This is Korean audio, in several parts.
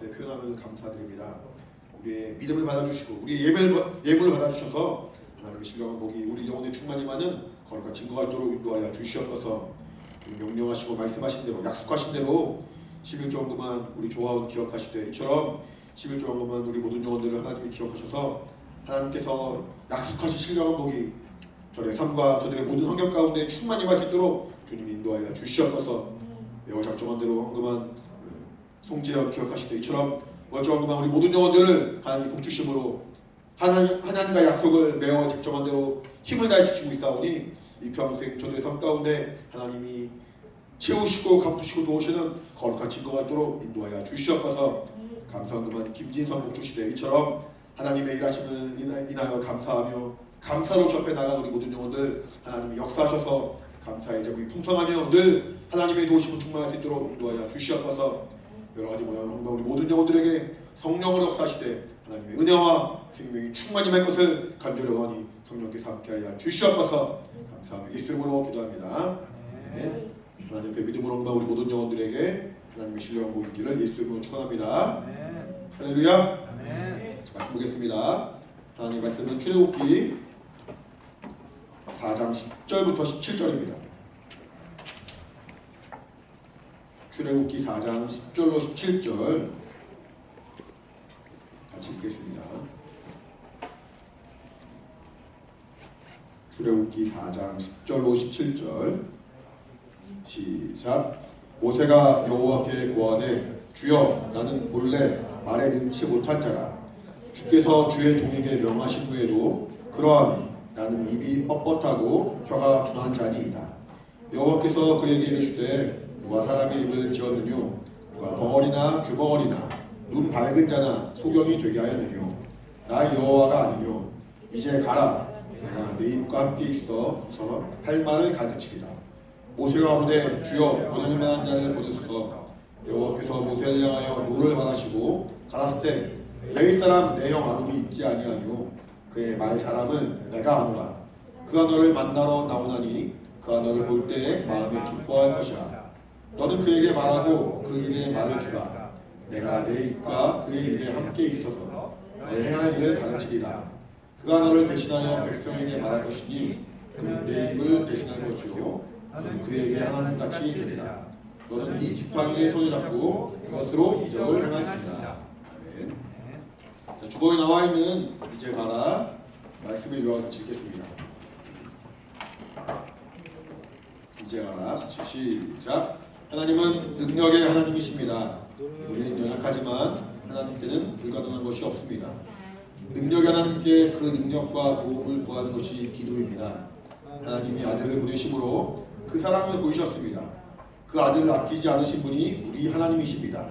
앞에 표현하면 감사드립니다. 우리의 믿음을 받아주시고 우리의 예물, 예물을 받아주셔서 하나님의 신령한 복이 우리 영혼에 충만히 많은 거룩한 증거가 있도록 인도하여 주시옵소서 명령하시고 말씀하신 대로 약속하신 대로 11조 원금만 우리 조화원 기억하시되 이처럼 11조 원금만 우리 모든 영혼들을 하나님이 기억하셔서 하나님께서 약속하신 신령한 복이 저의 삶과 저들의 모든 환경 가운데 충만히 임할 수 있도록 주님이 인도하여 주시옵소서 매우 작정한 대로 헌금한 송재현 기억하시되 이처럼 멀쩡한 그만 우리 모든 영혼들을 하나님 복주심으로 하나님, 하나님과 약속을 매어 작정한 대로 힘을 다해 지키고 있사오니 이 평생 저들의 삶 가운데 하나님이 채우시고 갚으시고 도우시는 거룩한 증거가 있도록 인도하여 주시옵소서. 감사한 그만 김진선 복주시되 이처럼 하나님의 인하- 인하여 감사하며 감사로 주 앞에 나간 우리 모든 영혼들 하나님이 역사하셔서 감사의 제목이 풍성하며 늘 하나님의 도우심을 충만할 수 있도록 인도하여 주시옵소서 여러 가지 모양을 홍보 우리 모든 영혼들에게 성령으로 역사하시되 하나님의 은혜와 생명이 충만히 할 것을 간절히 원하니 성령께서 함께하여 주시옵소서 감사하며 예수 이름으로 기도합니다. 네. 하나님 앞에 믿음으로 홍보 우리 모든 영혼들에게 하나님의 신령한 있기를 예수 이름으로 축원합니다. 할렐루야. 자, 말씀 보겠습니다. 하나님 말씀은 출애굽기 4장 10절부터 17절입니다. 출애굽기 4장 10절로 17절. 같이 읽겠습니다. 출애굽기 4장 10절로 17절. 시작. 모세가 여호와께 구하되 주여 나는 본래 말에 능치 못한 자라. 주께서 주의 종에게 명하신 후에도 그러하니 나는 입이 뻣뻣하고 혀가 둔한 자니이다. 여호와께서 그에게 이르시되 누가 사람의 입을 지었느뇨? 누가 벙어리나 규벙어리나 눈 밝은 자나 소경이 되게 하였느뇨? 나 여호와가 아니뇨. 이제 가라. 내가 내 입과 함께 있어서 할 말을 가르치리라. 모세가 오르되 주여 보낼 만한 자를 보내소서. 여호와께서 모세를 향하여 노를 받으시고 가라스 때 레위 사람 내형 아론이 있지 아니하뇨? 그의 말 사람을 내가 아노라. 그가 너를 만나러 나오나니 그가 너를 볼 때에 마음에 기뻐할 것이라 너는 그에게 말하고 그 일에 말을 주라. 내가 내 입과 그의 입에 함께 있어서 너의 행할 일을 가르치리라. 그가 너를 대신하여 백성에게 말할 것이니 그는 내 입을 대신할 것이요. 너는 그에게 하나님 같이 되리라. 너는 이 지팡이의 손을 잡고 그것으로 이적을 행할지니라. 자, 주거에 나와 있는 이제 가라 말씀을 요한 같이 읽겠습니다. 이제 가라. 같이 시작. 하나님은 능력의 하나님이십니다. 우리는 연약하지만 하나님께는 불가능한 것이 없습니다. 능력의 하나님께 그 능력과 도움을 구하는 것이 기도입니다. 하나님이 아들을 보내심으로 그 사랑을 보이셨습니다. 그 아들을 아끼지 않으신 분이 우리 하나님이십니다.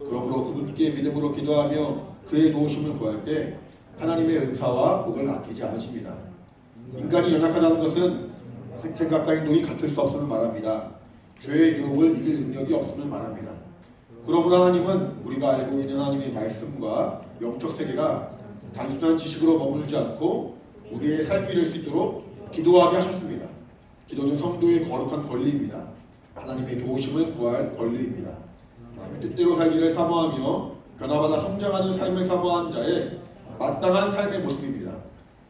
그러므로 그분께 믿음으로 기도하며 그의 도우심을 구할 때 하나님의 은사와 복을 아끼지 않으십니다. 인간이 연약하다는 것은 생각과 행동이 같을 수 없음을 말합니다. 죄의 유혹을 이길 능력이 없음을 말합니다. 그러므로 하나님은 우리가 알고 있는 하나님의 말씀과 영적 세계가 단순한 지식으로 머물지 않고 우리의 삶이 될 수 있도록 기도하게 하셨습니다. 기도는 성도의 거룩한 권리입니다. 하나님의 도우심을 구할 권리입니다. 하나님의 뜻대로 살기를 사모하며 변화받아 성장하는 삶을 사모하는 자의 마땅한 삶의 모습입니다.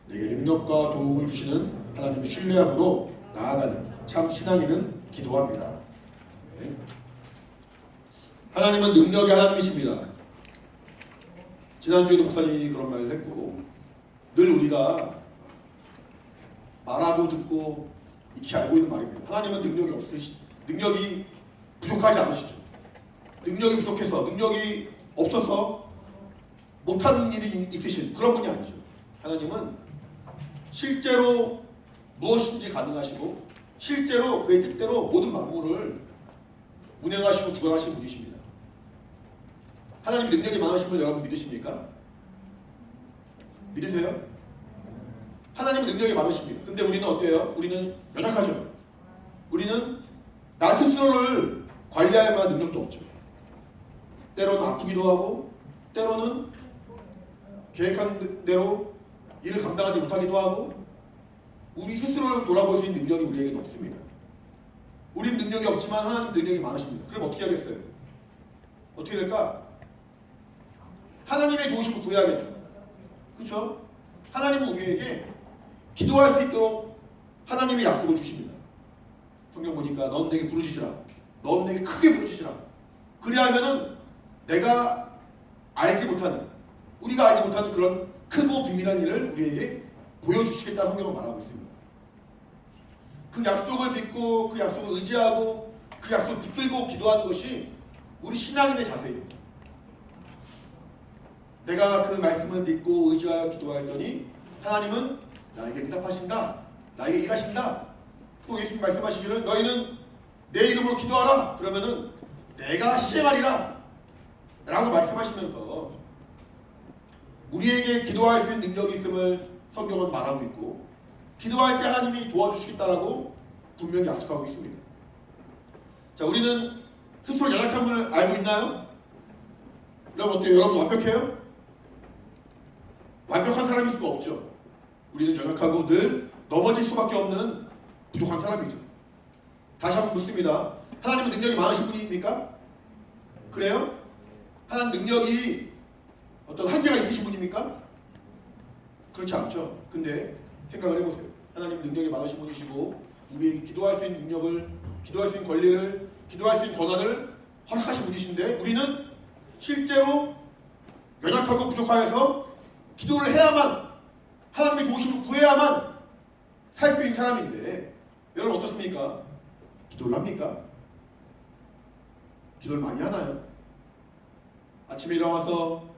내게 능력과 도움을 주시는 하나님을 신뢰함으로 나아가는 참 신앙인은 기도합니다. 네. 하나님은 능력의 하나님이십니다. 지난주에도 목사님이 그런 말을 했고 늘 우리가 말하고 듣고 익히 알고 있는 말입니다. 하나님은 능력이 없으시 능력이 부족하지 않으시죠. 능력이 부족해서 능력이 없어서 못하는 일이 있으신 그런 분이 아니죠. 하나님은 실제로 무엇인지 가능하시고 실제로 그의 뜻대로 모든 만물을 운행하시고 주관하시는 분이십니다. 하나님 능력이 많으신 걸 여러분 믿으십니까? 믿으세요? 하나님은 능력이 많으십니다. 근데 우리는 어때요? 우리는 연약하죠. 우리는 나 스스로를 관리할 만한 능력도 없죠. 때로는 아프기도 하고 때로는 계획한 대로 일을 감당하지 못하기도 하고 우리 스스로를 돌아볼 수 있는 능력이 우리에게는 없습니다. 우린 능력이 없지만 하나님 능력이 많으십니다. 그럼 어떻게 하겠어요? 어떻게 될까? 하나님의 도우심을 구해야겠죠. 그렇죠? 하나님은 우리에게 기도할 수 있도록 하나님의 약속을 주십니다. 성경 보니까 넌 내게 부르짖으라. 넌 내게 크게 부르짖으라. 그리하면은 내가 알지 못하는 우리가 알지 못하는 그런 크고 비밀한 일을 우리에게 보여주시겠다 성경은 말하고 있습니다. 그 약속을 믿고 그 약속을 의지하고 그 약속을 붙들고 기도하는 것이 우리 신앙인의 자세입니다. 내가 그 말씀을 믿고 의지하여 기도하였더니 하나님은 나에게 응답하신다. 나에게 일하신다. 또 예수님 말씀하시기를 너희는 내 이름으로 기도하라. 그러면은 내가 시행하리라. 라고 말씀하시면서 우리에게 기도할 수 있는 능력이 있음을 성경은 말하고 있고 기도할 때 하나님이 도와주시겠다라고 분명히 약속하고 있습니다. 자, 우리는 스스로 연약함을 알고 있나요? 여러분 어때요? 여러분 완벽해요? 완벽한 사람일 수가 없죠. 우리는 연약하고 늘 넘어질 수밖에 없는 부족한 사람이죠. 다시 한번 묻습니다. 하나님은 능력이 많으신 분입니까? 그래요? 하나님 능력이 어떤 한계가 있으신 분입니까? 그렇지 않죠. 근데 생각을 해보세요. 하나님 능력이 많으신 분이시고 우리에게 기도할 수 있는 능력을, 기도할 수 있는 권리를, 기도할 수 있는 권한을 허락하신 분이신데 우리는 실제로 연약하고 부족하여서 기도를 해야만 하나님의 도우심을 구해야만 살 수 있는 사람인데 여러분 어떻습니까? 기도를 합니까? 기도를 많이 하나요? 아침에 일어나서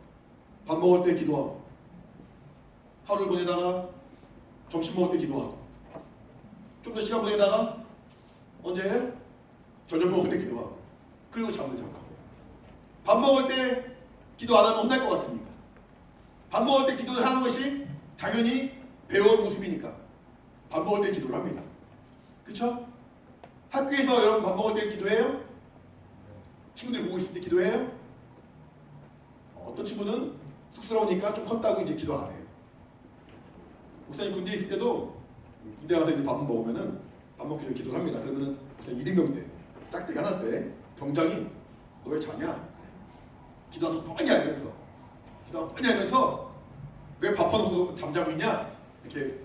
밥 먹을 때 기도하고 하루를 보내다가 점심 먹을 때 기도하고 좀 더 시간 보내다가 언제 저녁 먹을 때 기도하고 그리고 잠을 자고 밥 먹을 때 기도 안 하면 혼날 것 같으니까 밥 먹을 때 기도를 하는 것이 당연히 배워온 모습이니까 밥 먹을 때 기도를 합니다. 그렇죠? 학교에서 여러분 밥 먹을 때 기도해요? 친구들 보고 있을 때 기도해요? 어떤 친구는 쑥스러우니까 좀 컸다고 이제 기도 안 해요. 목사님 군대에 있을 때도 군대 가서 이제 밥 먹으면은 밥 먹기 전에 기도를 합니다. 그러면은 목사님 1인명 때 짝대기 하나 때 병장이 너 왜 자냐? 기도하면서 뻔히 알면서 기도하면서 뻔히 알면서 왜 밥하면서 잠자고 있냐? 이렇게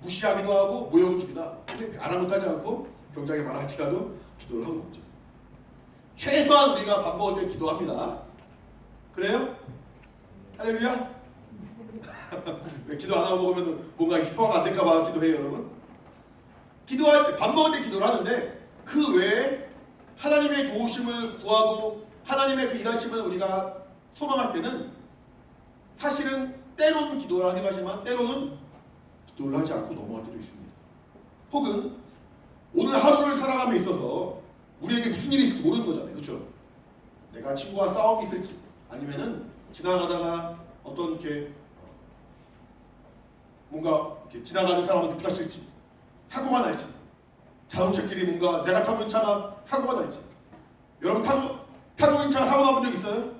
무시하기도 하고 모욕을 주기도 하고 근데 아랑곳하지 않고 병장이 말할지라도 기도를 하고 있죠. 최소한 우리가 밥 먹을 때 기도합니다. 그래요? 할렐루야? 왜 기도 안 하고 먹으면 뭔가 소화가 안 될까봐 기도해요, 여러분? 기도할 때, 밥 먹을 때 기도를 하는데 그 외에 하나님의 도우심을 구하고 하나님의 그 일하심을 우리가 소망할 때는 사실은 때로는 기도를 하긴 하지만 때로는 기도를 하지 않고 넘어갈 때도 있습니다. 혹은 오늘 하루를 살아감에 있어서 우리에게 무슨 일이 있을지 모르는 거잖아요. 그렇죠? 내가 친구와 싸움이 있을지 아니면은 지나가다가 어떤 이렇게 뭔가 지나가는 사람한테 부딪힐지. 사고가 날지. 자동차끼리 뭔가 내가 타고 있는 차가 사고가 날지. 여러분 타고 타고 있는 차가 사고 나본 적 있어요?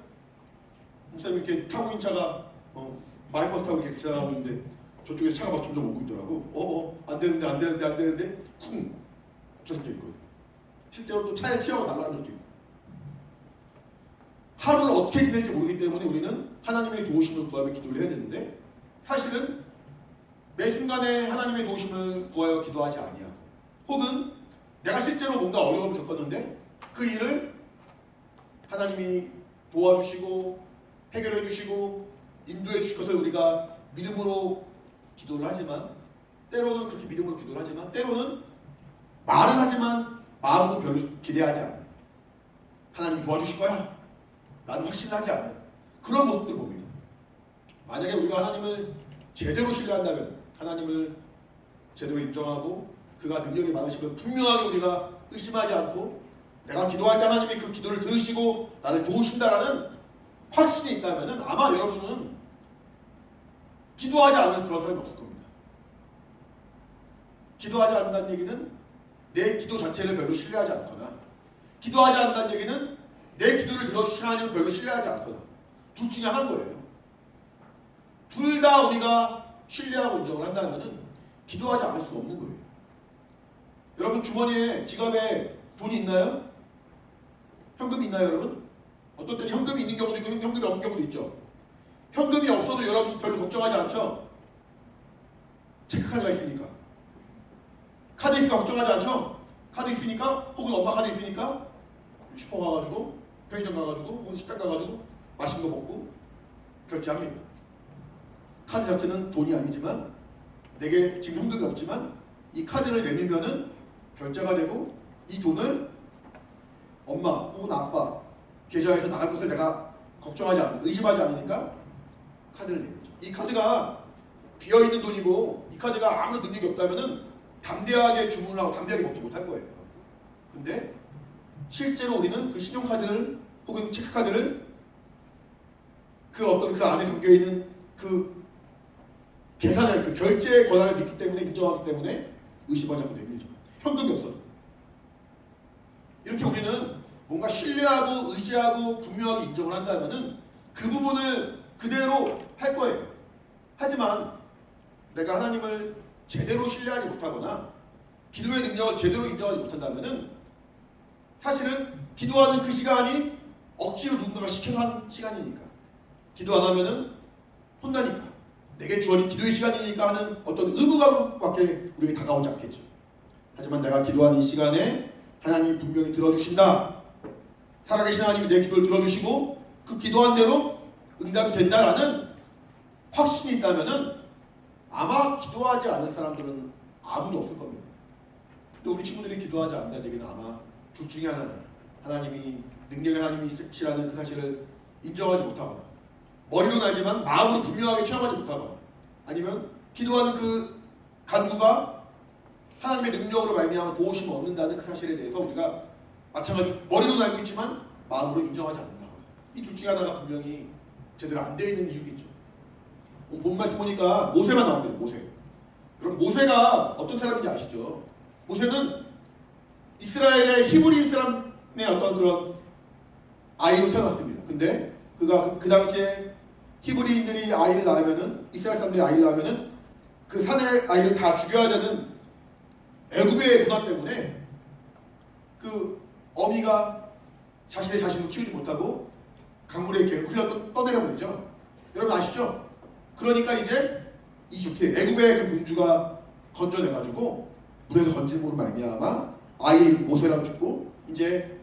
목사님 이렇게 타고 있는 차가 어, 마이버스 타고 이렇게 지나가고 있는데 저쪽에서 차가 막 점점 오고 있더라고. 어어 안 되는데 안 되는데 안 되는데 쿵! 부딪힌 적 있거든요. 실제로 또 차에 치여서 날아간 적도 있고. 하루를 어떻게 지낼지 모르기 때문에 우리는 하나님의 도우심을 구하며 기도를 해야 되는데 사실은 매 순간에 하나님의 도우심을 구하여 기도하지 아니하고 혹은 내가 실제로 뭔가 어려움을 겪었는데 그 일을 하나님이 도와주시고 해결해 주시고 인도해 주실 것을 우리가 믿음으로 기도를 하지만 때로는 그렇게 믿음으로 기도를 하지만 때로는 말은 하지만 마음도 별로 기대하지 않는 하나님 도와주실 거야 나는 확신하지 않는 그런 모습들 봅니다. 만약에 우리가 하나님을 제대로 신뢰한다면 하나님을 제대로 인정하고 그가 능력이 많으시면 분명하게 우리가 의심하지 않고 내가 기도할 때 하나님이 그 기도를 들으시고 나를 도우신다라는 확신이 있다면 아마 여러분은 기도하지 않는 그런 사람이 없을 겁니다. 기도하지 않는다는 얘기는 내 기도 자체를 별로 신뢰하지 않거나 기도하지 않는다는 얘기는 내 기도를 들어주신 하나님을 별로 신뢰하지 않거나 둘 중에 하나인 거예요. 둘 다 우리가 신뢰하고 인정을 한다면 기도하지 않을 수가 없는 거예요. 여러분 주머니에 지갑에 돈이 있나요? 현금이 있나요, 여러분? 어떤 때는 현금이 있는 경우도 있고 현금이 없는 경우도 있죠. 현금이 없어도 여러분 별로 걱정하지 않죠? 체크카드가 있으니까. 카드 있으니까 걱정하지 않죠? 카드 있으니까 혹은 엄마 카드 있으니까 슈퍼 가가지고 편의점 가가지고 혹은 식당 가가지고 맛있는 거 먹고 결제합니다. 카드 자체는 돈이 아니지만 내게 지금 현금이 없지만 이 카드를 내밀면은 결제가 되고 이 돈을 엄마 혹은 아빠 계좌에서 나갈 것을 내가 걱정하지 않고 의심하지 않으니까 카드를 내밀죠. 이 카드가 비어 있는 돈이고 이 카드가 아무런 능력이 없다면은 담대하게 주문을 하고 담대하게 먹지 못할 거예요. 근데 실제로 우리는 그 신용카드를 혹은 체크카드를 그 어떤 그 안에 담겨 있는 그 계산을 그 결제의 권한을 믿기 때문에 인정하기 때문에 의심하지 않고 내밀죠. 현금이 없어도. 이렇게 우리는 뭔가 신뢰하고 의지하고 분명하게 인정을 한다면은 그 부분을 그대로 할 거예요. 하지만 내가 하나님을 제대로 신뢰하지 못하거나 기도의 능력을 제대로 인정하지 못한다면은 사실은 기도하는 그 시간이 억지로 누군가가 시켜서 하는 시간이니까 기도 안 하면은 혼나니까 내게 주어진 기도의 시간이니까 하는 어떤 의무감밖에 우리에게 다가오지 않겠죠. 하지만 내가 기도하는 이 시간에 하나님이 분명히 들어주신다. 살아계신 하나님이 내 기도를 들어주시고 그 기도한 대로 응답이 된다라는 확신이 있다면은 아마 기도하지 않을 사람들은 아무도 없을 겁니다. 또 우리 친구들이 기도하지 않는다는 얘기는 아마 둘 중에 하나는 하나님이 능력의 하나님이 있으시라는 그 사실을 인정하지 못하거나 머리로는 알지만 마음으로 분명하게 체험하지 못하거나 아니면 기도하는 그 간구가 하나님의 능력으로 말미암아 도우심을 얻는다는 그 사실에 대해서 우리가 마찬가지 머리로는 알고 있지만 마음으로 인정하지 않는다거나 이둘 중에 하나가 분명히 제대로 안 되어 있는 이유겠죠. 본 말씀 보니까 모세만 나옵니다. 모세. 여러분 모세가 어떤 사람인지 아시죠? 모세는 이스라엘의 히브리인 사람의 어떤 그런 아이로 태어났습니다. 근데 그가 그 당시에 히브리인들이 아이를 낳으면은 이스라엘 사람들이 아이를 낳으면은 그 산의 아이를 다 죽여야 되는 애굽의 문화 때문에 그 어미가 자신의 자신을 키우지 못하고 강물에 이렇게 흘려 떠- 떠내려 버리죠. 여러분 아시죠? 그러니까 이제 이집트 애굽의 그 군주가 건져내 가지고 물에서 건짐으로 말미암아 아이 모세라고 죽고 이제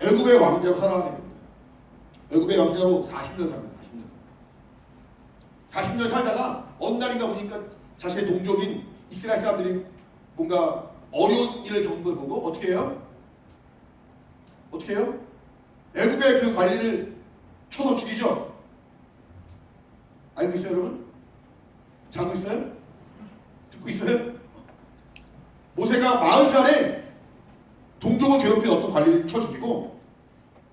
애굽의 왕자로 살아가게 됩니다. 애굽의 왕자로 40년 삽니다. 40년. 40년 살다가 어느 날인가 보니까 자신의 동족인 이스라엘 사람들이 뭔가 어려운 일을 겪는 걸 보고 어떻게 해요? 어떻게 해요? 애굽의 그 관리를 쳐서 죽이죠. 알고 있어요, 여러분? 자고 있어요? 듣고 있어요? 모세가 40살에 동족을 괴롭힌 어떤 관리를 쳐 죽이고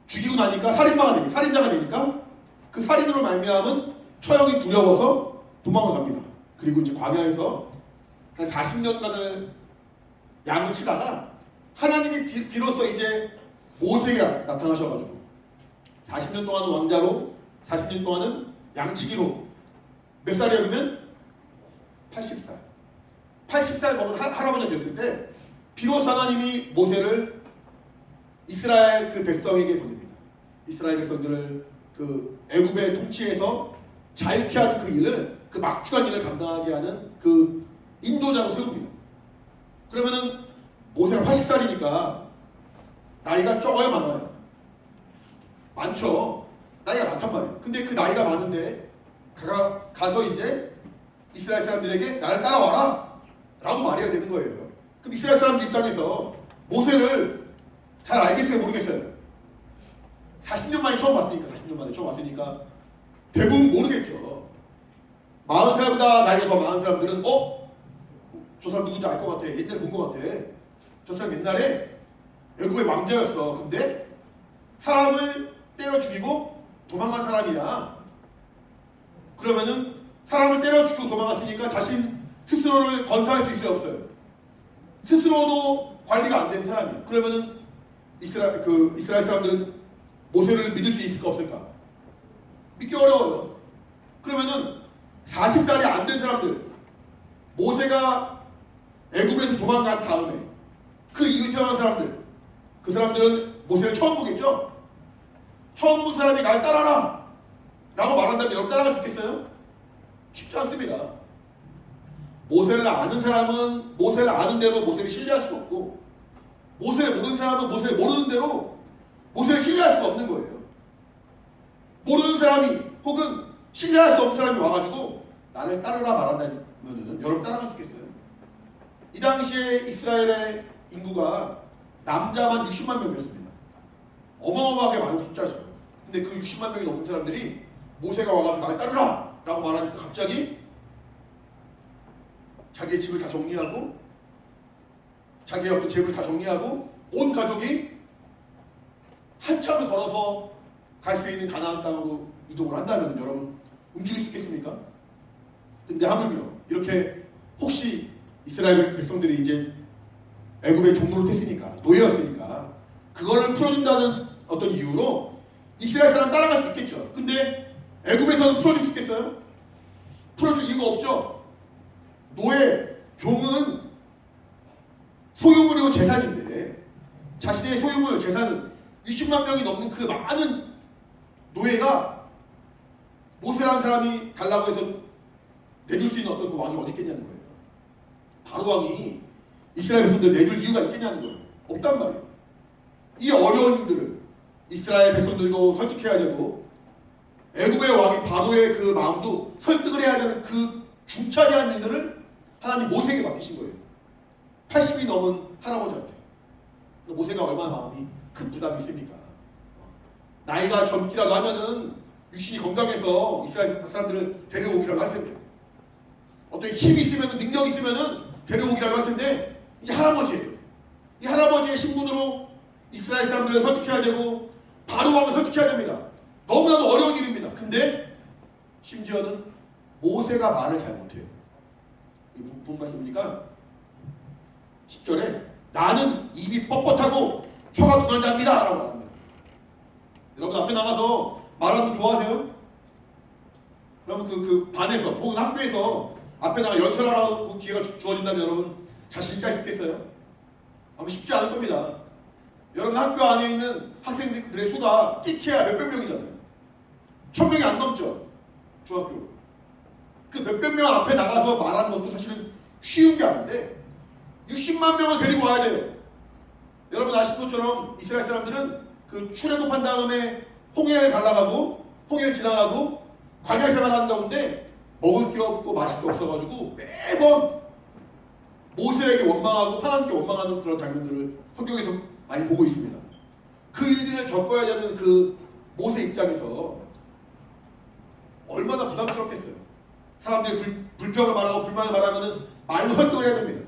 죽이고 나니까 살인마가 되니 살인자가 되니까 그 살인으로 말미암은 처형이 두려워서 도망을 갑니다. 그리고 이제 광야에서 한 40년간을 양을 치다가 하나님이 비, 비로소 이제 모세가 나타나셔가지고 40년 동안은 왕자로 40년 동안은 양치기로 몇 살이야 그러면 80살 80살 먹은 할- 할아버지가 됐을 때 비로소 하나님이 모세를 이스라엘 그 백성에게 보냅니다. 이스라엘 백성들을 그 애굽의 통치에서 자유케 하는 그 일을 그 막중한 일을 감당하게 하는 그 인도자로 세웁니다. 그러면은 모세가 80살이니까 나이가 적어요 많아요? 많죠. 나이가 많단 말이에요. 근데 그 나이가 많은데 가가 가서 이제 이스라엘 사람들에게 나를 따라와라 라고 말해야 되는 거예요. 그럼 이스라엘 사람들 입장에서 모세를 잘 알겠어요 모르겠어요? 40년 만에 처음 봤으니까 40년 만에 처음 왔으니까 대부분 모르겠죠. 마흔 살보다 나이가 더 많은 사람들은 어? 저 사람 누군지 알 것 같아. 옛날에 본 것 같아. 저 사람 옛날에 애굽의 왕자였어. 근데 사람을 때려 죽이고 도망간 사람이야. 그러면은 사람을 때려 죽이고 도망갔으니까 자신 스스로를 건사할 수 있어요 없어요? 스스로도 관리가 안 된 사람이에요. 그러면은 이스라엘 그 이스라엘 사람들은 모세를 믿을 수 있을까 없을까? 믿기 어려워요. 그러면은 40살이 안 된 사람들 모세가 애굽에서 도망간 다음에 그 이후에 태어난 사람들 그 사람들은 모세를 처음 보겠죠? 처음 본 사람이 날 따라라 라고 말한다면 여러분 따라갈 수 있겠어요? 쉽지 않습니다. 모세를 아는 사람은 모세를 아는 대로 모세를 신뢰할 수가 없고 모세를 모르는 사람은 모세를 모르는 대로 모세를 신뢰할 수가 없는 거예요. 사람이 혹은 신뢰할 수 없는 사람이 와가지고 나를 따르라 말한다면은 여러분 있겠어요? 이 당시에 이스라엘의 인구가 남자만 60만 명이었습니다. 어마어마하게 많은 숫자죠. 근데 그 60만 명이 넘는 사람들이 모세가 와가지고 나를 따르라! 라고 말하니까 갑자기 자기의 집을 다 정리하고 자기의 어떤 재물을 다 정리하고 온 가족이 한참을 걸어서 갈 수 있는 가나안 땅으로 이동을 한다면 여러분 움직일 수 있겠습니까? 근데 하물며 이렇게 혹시 이스라엘 백성들이 이제 애굽의 종로를 했으니까 노예였으니까 그거를 풀어준다는 어떤 이유로 이스라엘 사람 따라갈 수 있겠죠. 근데 애굽에서는 풀어줄 수 있겠어요? 풀어줄 이유가 없죠. 노예 종은 소유물이고 재산인데 자신의 소유물 재산은 60만 명이 넘는 그 많은 노예가 모세라는 사람이 달라고 해서 내줄 수 있는 어떤 그 왕이 어디 있겠냐는 거예요. 바로 왕이 이스라엘 백성들 내줄 이유가 있겠냐는 거예요. 없단 말이에요. 이 어려운 일들을 이스라엘 백성들도 설득해야 되고 애굽의 왕이 바로의 그 마음도 설득을 해야 되는 그 중차대한 일들을 하나님 모세에게 맡기신 거예요. 80이 넘은 할아버지한테. 모세가 얼마나 마음이 큰 부담이 있습니까? 나이가 젊기라도 하면은 육신이 건강해서 이스라엘 사람들을 데려오기라도 할 텐데 어떤 힘이 있으면 능력이 있으면은 데려오기라도 할 텐데 이제 할아버지예요. 이 할아버지의 신분으로 이스라엘 사람들을 설득해야 되고 바로 왕을 설득해야 됩니다. 너무나도 어려운 일입니다. 근데 심지어는 모세가 말을 잘 못해요. 이 무슨 말씀입니까? 10절에 나는 입이 뻣뻣하고 혀가 둔한 자입니다. 라고 말합니다. 여러분 앞에 나가서 말하는 거 좋아하세요? 여러분 그, 그 반에서 혹은 학교에서 앞에 나가 연설하라고 기회가 주- 주어진다면 여러분 자신 있게 할수 있겠어요? 아마 쉽지 않을 겁니다. 여러분 학교 안에 있는 학생들의 수가 끼케야 몇백 명이잖아요. 천 명이 안 넘죠. 중학교. 그 몇백 명 앞에 나가서 말하는 것도 사실은 쉬운 게 아닌데 60만 명을 데리고 와야 돼요. 여러분 아시는 것처럼 이스라엘 사람들은 그 출애굽한 다음에 홍해를 갈라가고 홍해를 지나가고 광야 생활하는 가운데 먹을 게 없고 게 없어가지고 매번 모세에게 원망하고 하나님께 원망하는 그런 장면들을 성경에서 많이 보고 있습니다. 그 일들을 겪어야 되는 그 모세 입장에서 얼마나 부담스럽겠어요. 사람들이 불, 불평을 말하고 불만을 말하면은 말로 설득을 해야 됩니다.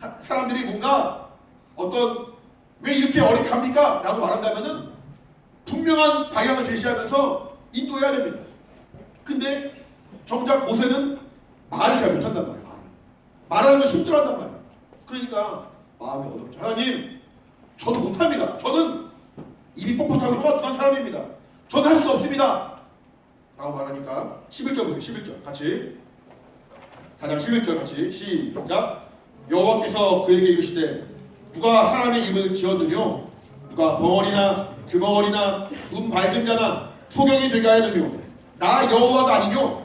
하- 사람들이 뭔가 어떤 왜 이렇게 어렵합니까? 라고 말한다면은 분명한 방향을 제시하면서 인도해야 됩니다. 근데 정작 모세는 말을 잘 못한단 말이에요. 말을. 말하는 걸 힘들어한단 말이에요. 그러니까 마음이 어렵죠. 하나님, 저도 못합니다. 저는 입이 뻣뻣하고 혀가 둔한 사람입니다. 저는 할 수 없습니다. 라고 말하니까 11절 보세요. 11절 같이 4장 11절 같이 시작 여호와께서 그에게 이르시되 누가 사람의 입을 지었느뇨 누가 벙어리나 규벙어리나 눈 밝은 자나 소경이 되게 하느뇨 나 여호와가 아니뇨